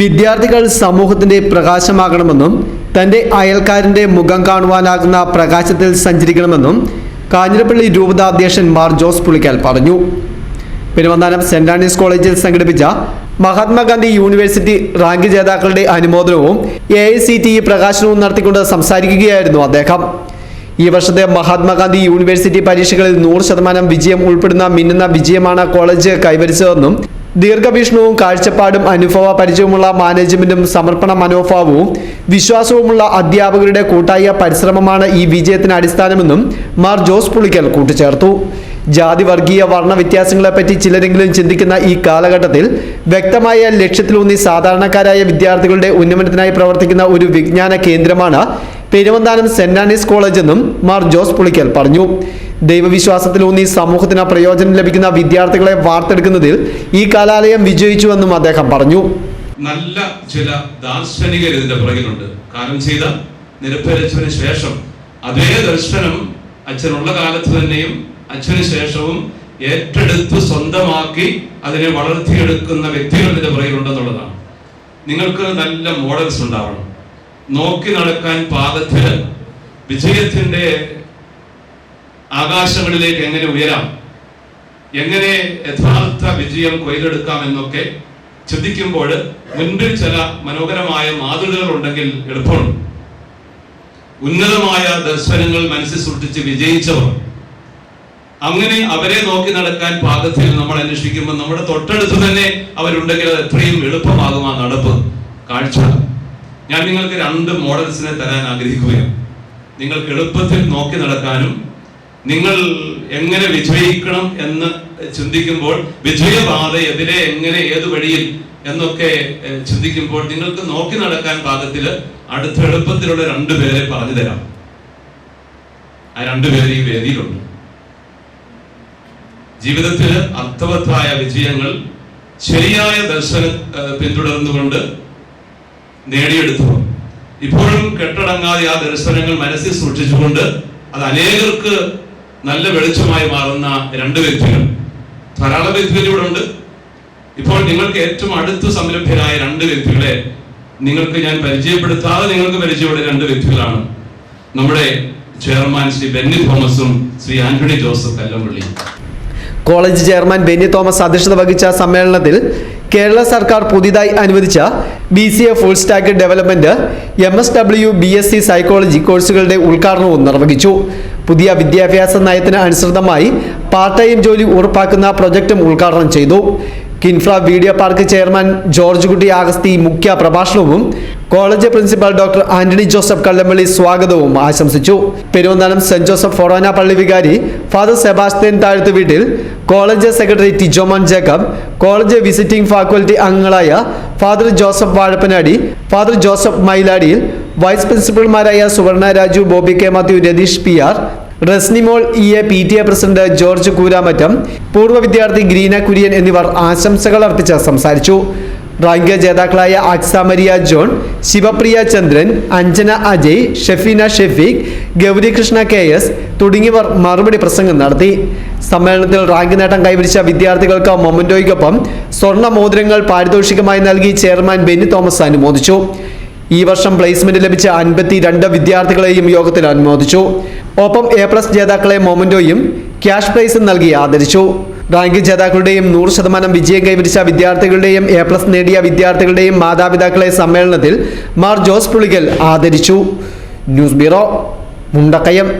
വിദ്യാർത്ഥികൾ സമൂഹത്തിന്റെ പ്രകാശമാകണമെന്നും തന്റെ അയൽക്കാരന്റെ മുഖം കാണുവാനാകുന്ന പ്രകാശത്തിൽ സഞ്ചരിക്കണമെന്നും കാഞ്ഞിരപ്പള്ളി രൂപത അധ്യക്ഷൻ മാർ ജോസ് പുളിക്കാൽ പറഞ്ഞു. പെരുമന്താനം സെന്റ് ആൻഡ്രീസ് കോളേജിൽ സംഘടിപ്പിച്ച മഹാത്മാഗാന്ധി യൂണിവേഴ്സിറ്റി റാങ്ക് ജേതാക്കളുടെ അനുമോദനവും A I C T E പ്രകാശനവും നടത്തിക്കൊണ്ട് സംസാരിക്കുകയായിരുന്നു അദ്ദേഹം. ഈ വർഷത്തെ മഹാത്മാഗാന്ധി യൂണിവേഴ്സിറ്റി പരീക്ഷകളിൽ നൂറ് ശതമാനം വിജയം ഉൾപ്പെടുന്ന മിന്നുന്ന വിജയമാണ് കോളേജ് കൈവരിച്ചതെന്നും ദീർഘവീക്ഷണവും കാഴ്ചപ്പാടും അനുഭവ പരിചയമുള്ള മാനേജ്മെന്റും സമർപ്പണ മനോഭാവവും വിശ്വാസവുമുള്ള അധ്യാപകരുടെ കൂട്ടായ പരിശ്രമമാണ് ഈ വിജയത്തിന് അടിസ്ഥാനമെന്നും മാർ ജോസ് പുളിക്കൽ കൂട്ടിച്ചേർത്തു. ജാതി വർഗീയ വർണ വ്യത്യാസങ്ങളെപ്പറ്റി ചിലരെങ്കിലും ചിന്തിക്കുന്ന ഈ കാലഘട്ടത്തിൽ വ്യക്തമായ ലക്ഷ്യത്തിലൂന്നി സാധാരണക്കാരായ വിദ്യാർത്ഥികളുടെ ഉന്നമനത്തിനായി പ്രവർത്തിക്കുന്ന ഒരു വിജ്ഞാന കേന്ദ്രമാണ് പെരുവന്താനം സെന്റ് ആനീസ് കോളേജ് എന്നും മാർ ജോസ് പുളിക്കൽ പറഞ്ഞു. ദൈവവിശ്വാസത്തിലൂന്നി സമൂഹത്തിന് പ്രയോജനം ലഭിക്കുന്ന വിദ്യാർത്ഥികളെ വാർത്തെടുക്കുന്നതിൽ ഈ കലാലയം വിജയിച്ചുവെന്നും അദ്ദേഹം പറഞ്ഞു. നല്ല ചില ദാർശനികർ ഇതിന്റെ പുറകിലുണ്ട്. കാലം ചെയ്ത നിരപ്പരച്ചതിന് ശേഷം അതേ ദർശനം അച്ഛനുള്ള കാലത്ത് തന്നെയും അച്ഛന് ശേഷവും ഏറ്റെടുത്ത് സ്വന്തമാക്കി അതിനെ വളർത്തിയെടുക്കുന്ന വ്യക്തികൾ ഇതിന്റെ പുറകിലുണ്ടെന്നുള്ളതാണ് നിങ്ങൾക്ക് നല്ല മോഡൽസ് ഉണ്ടാവണം. നോക്കി നടക്കാൻ പാകത്തിന് വിജയത്തിന്റെ ആകാശങ്ങളിലേക്ക് എങ്ങനെ ഉയരാം എങ്ങനെ യഥാർത്ഥ വിജയം കൊയ്തെടുക്കാം എന്നൊക്കെ ചിന്തിക്കുമ്പോൾ മുൻപിൽ ചില മനോഹരമായ മാതൃകകൾ ഉണ്ടെങ്കിൽ എളുപ്പമുണ്ട്. ഉന്നതമായ ദർശനങ്ങൾ മനസ്സിൽ സൃഷ്ടിച്ച് വിജയിച്ചവർ അങ്ങനെ അവരെ നോക്കി നടക്കാൻ പാകത്തിൽ നമ്മൾ അന്വേഷിക്കുമ്പോൾ നമ്മുടെ തൊട്ടടുത്ത് തന്നെ അവരുണ്ടെങ്കിൽ അത് എത്രയും എളുപ്പമാകും ആ നടപ്പ്. കാഴ്ച. ഞാൻ നിങ്ങൾക്ക് രണ്ട് മോഡൽസിനെ തരാൻ ആഗ്രഹിക്കുകയാണ്. നിങ്ങൾക്ക് എളുപ്പത്തിൽ നോക്കി നടക്കാനും നിങ്ങൾ എങ്ങനെ വിജയിക്കണം എന്ന് ചിന്തിക്കുമ്പോൾ വിജയപാത എതിരെ എങ്ങനെ ഏത് വഴിയിൽ എന്നൊക്കെ ചിന്തിക്കുമ്പോൾ നിങ്ങൾക്ക് നോക്കി നടക്കാൻ പാകത്തിൽ അടുത്ത എളുപ്പത്തിലുള്ള രണ്ടുപേരെ പറഞ്ഞു തരാം. ആ രണ്ടുപേരെ ഈ വേദിയിലുണ്ട്. ജീവിതത്തിൽ അർത്ഥവത്തായ വിജയങ്ങൾ ശരിയായ ദർശനം പിന്തുടർന്നുകൊണ്ട് നേടിയെടുത്തു ഇപ്പോഴും കെട്ടടങ്ങാതെ ആ ദർശനങ്ങൾ മനസ്സിൽ സൂക്ഷിച്ചുകൊണ്ട് അത് അനേകർക്ക് നല്ല വെളിച്ചമായി മാറുന്ന രണ്ട് വ്യക്തികൾ. ധാരാളം വ്യക്തികൾ ഉണ്ട്. ഇപ്പോൾ നിങ്ങൾക്ക് ഏറ്റവും അടുത്ത് സംരംഭരായ രണ്ട് വ്യക്തികളെ നിങ്ങൾക്ക് ഞാൻ പരിചയപ്പെടുത്താതെ നിങ്ങൾക്ക് പരിചയമുള്ള രണ്ട് വ്യക്തികളാണ് നമ്മുടെ ചെയർമാൻ ശ്രീ ബെന്നി തോമസും ശ്രീ ആന്റണി ജോസഫ് കല്ലമ്പള്ളി. കോളേജ് ചെയർമാൻ ബെന്നി തോമസ് അധ്യക്ഷത വഹിച്ച സമ്മേളനത്തിൽ കേരള സർക്കാർ പുതിയതായി അനുവദിച്ച B C A full stack development M S W B S C psychology കോഴ്സുകളുടെ ഉദ്ഘാടനവും നിർവഹിച്ചു. പുതിയ വിദ്യാഭ്യാസ നയത്തിന് അനുസൃതമായി പാർട്ട് ടൈം ജോലി ഉറപ്പാക്കുന്ന പ്രൊജക്റ്റും ഉദ്ഘാടനം ചെയ്തു. KINFRA video park chairman George Kutty Augusthy മുഖ്യ പ്രഭാഷണവും college principal doctor Antony Joseph Kallampally സ്വാഗതവും ആശംസിച്ചു. പെരുവന്താനം സെന്റ് ജോസഫ് ഫൊറോന പള്ളി വികാരി father Sebastian Thazhathuveettil college secretary Tijoman Jacob college visiting faculty അംഗങ്ങളായ father Joseph Vazhappanadi father Joseph Mayiladiyil vice പ്രിൻസിപ്പൽമാരായ Suvarna Raju Bobby K Mathew Ratheesh P R Resnimol E A P T A president George Kooramattam പൂർവ വിദ്യാർത്ഥി ഗ്രീന കുര്യൻ എന്നിവർ ആശംസകൾ അർപ്പിച്ച് സംസാരിച്ചു. Rank ജേതാക്കളായ അക്സാമരിയ John Sivapriya Chandran Anjana Ajay Shefeena Shefeeq Gaurikrishna K S തുടങ്ങിയവർ മറുപടി പ്രസംഗം നടത്തി. സമ്മേളനത്തിൽ റാങ്ക് നേട്ടം കൈവരിച്ച വിദ്യാർത്ഥികൾക്ക് മൊമന്റോയ്ക്കൊപ്പം സ്വർണ മോതിരങ്ങൾ പാരിതോഷികമായി നൽകി ചെയർമാൻ ബെന്നി തോമസ് അനുമോദിച്ചു. ഈ വർഷം പ്ലേസ്മെന്റ് ലഭിച്ച അൻപത്തി രണ്ട് വിദ്യാർത്ഥികളെയും യോഗത്തിൽ അനുമോദിച്ചു. ഒപ്പം എ പ്ലസ് ജേതാക്കളെ മൊമന്റോയും ക്യാഷ് പ്രൈസും നൽകി ആദരിച്ചു. റാങ്ക് ജേതാക്കളുടെയും നൂറ് ശതമാനം വിജയം കൈവരിച്ച വിദ്യാർത്ഥികളുടെയും എ പ്ലസ് നേടിയ വിദ്യാർത്ഥികളുടെയും മാതാപിതാക്കളെ സമ്മേളനത്തിൽ മാർ ജോസ് പുളികൽ ആദരിച്ചു. News bureau Mundakayam.